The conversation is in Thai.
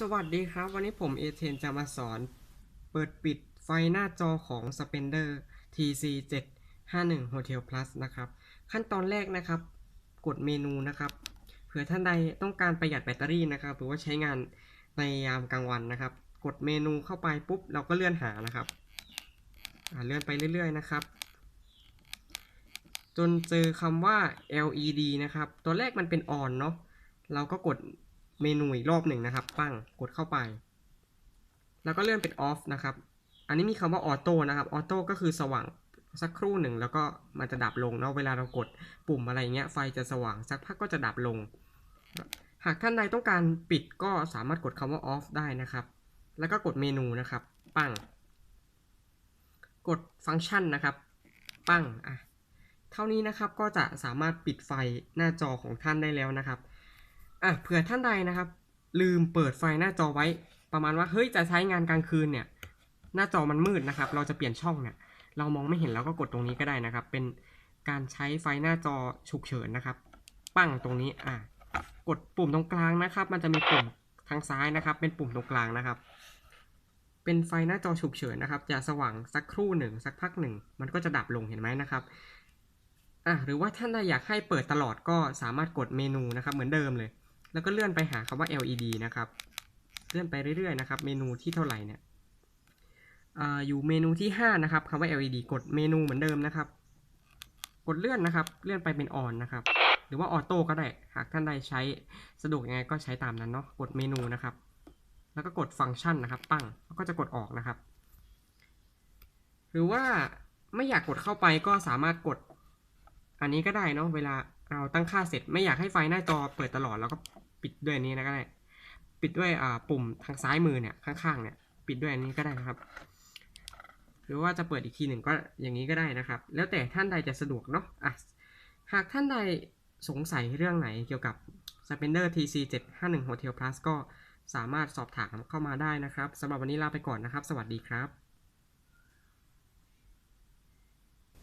สวัสดีครับ วันนี้ผมเอเทนจะมาสอน เปิดปิดไฟหน้าจอของ Spender TC 751 Hotel Plus นะครับ ขั้นตอนแรกนะครับ กดเมนูนะครับ เผื่อท่านใดต้องการประหยัดแบตเตอรี่นะครับ หรือว่าใช้งานในยามกลางวันนะครับ กดเมนูเข้าไปปุ๊บ เราก็เลื่อนหานะครับ เลื่อนไปเรื่อย ๆ นะครับ จนเจอคำว่า LED นะครับ ตัวแรกมันเป็น on เนาะเราก็กด เมนูอีกรอบหนึ่งนะครับ ปั้ง กดเข้าไป แล้วก็เลื่อนเป็น off นะครับ อันนี้มีคำว่า auto นะครับ auto ก็คือสว่างสักครู่หนึ่งแล้วก็มันจะดับลงเนาะ เวลาเรากดปุ่มอะไรเงี้ย ไฟจะสว่างสักพักก็จะดับลง หากท่านใดต้องการปิดก็สามารถกดคำว่า off ได้นะครับ แล้วก็กดเมนูนะครับ ปั้ง กดฟังก์ชันนะครับ ปั้ง อะ เท่านี้นะครับก็จะสามารถปิดไฟหน้าจอของท่านได้แล้วนะครับ อะเผื่อท่านใดนะครับ ลืมเปิดไฟหน้าจอไว้ ประมาณว่าเฮ้ยจะใช้งานกลางคืนเนี่ย หน้าจอมันมืดนะครับ เราจะเปลี่ยนช่องเนี่ยเรามองไม่เห็นเราก็กดตรงนี้ก็ได้นะครับ เป็นการใช้ไฟหน้าจอฉุกเฉินนะครับ ปั้งตรงนี้อะกดปุ่มตรงกลางนะครับ มันจะมีปุ่มทางซ้ายนะครับ เป็นปุ่มตรงกลางนะครับ เป็นไฟหน้าจอฉุกเฉินนะครับจะสว่างสักครู่หนึ่งสักพักหนึ่ง มันก็จะดับลงเห็นไหมนะครับอะหรือว่าท่านใดอยากให้เปิดตลอดก็สามารถกดเมนูนะครับ เหมือนเดิมเลย แล้วก็เลื่อนไปหาคำว่า LED นะครับ เลื่อนไปเรื่อยๆนะครับ เมนูที่เท่าไหร่เนี่ยอยู่เมนูที่ 5 นะครับคำว่า LED กดเมนูเหมือนเดิมนะครับ กดเลื่อนนะครับ เลื่อนไปเป็นออนนะครับ หรือว่าออโต้ก็ได้ หากท่านใดใช้สะดวกยังไงก็ใช้ตามนั้นเนาะ กดเมนูนะครับ แล้วก็กดฟังก์ชันนะครับปั้ง แล้วก็จะกดออกนะครับ หรือว่าไม่อยากกดเข้าไปก็สามารถกด อันนี้ก็ได้เนาะ เวลาเราตั้งค่าเสร็จ ไม่อยากให้ไฟหน้าจอเปิดตลอด แล้วก็ ปิดด้วยนนี้นะก็ได้ ปิดด้วยอ่าปุ่มทางซ้ายมือเนี่ยข้างๆเนี่ยปิดด้วยอันนี้ก็ได้นะครับ หรือว่าจะเปิดอีกทีหนึ่งก็อย่างนี้ก็ได้นะครับ แล้วแต่ท่านใดจะสะดวกเนาะอะหากท่านใดสงสัยเรื่องไหนเกี่ยวกับ Spender TC 751 Hotel Plus ก็สามารถสอบถามเข้ามาได้นะครับสำหรับวันนี้ลาไปก่อนนะครับ สวัสดีครับ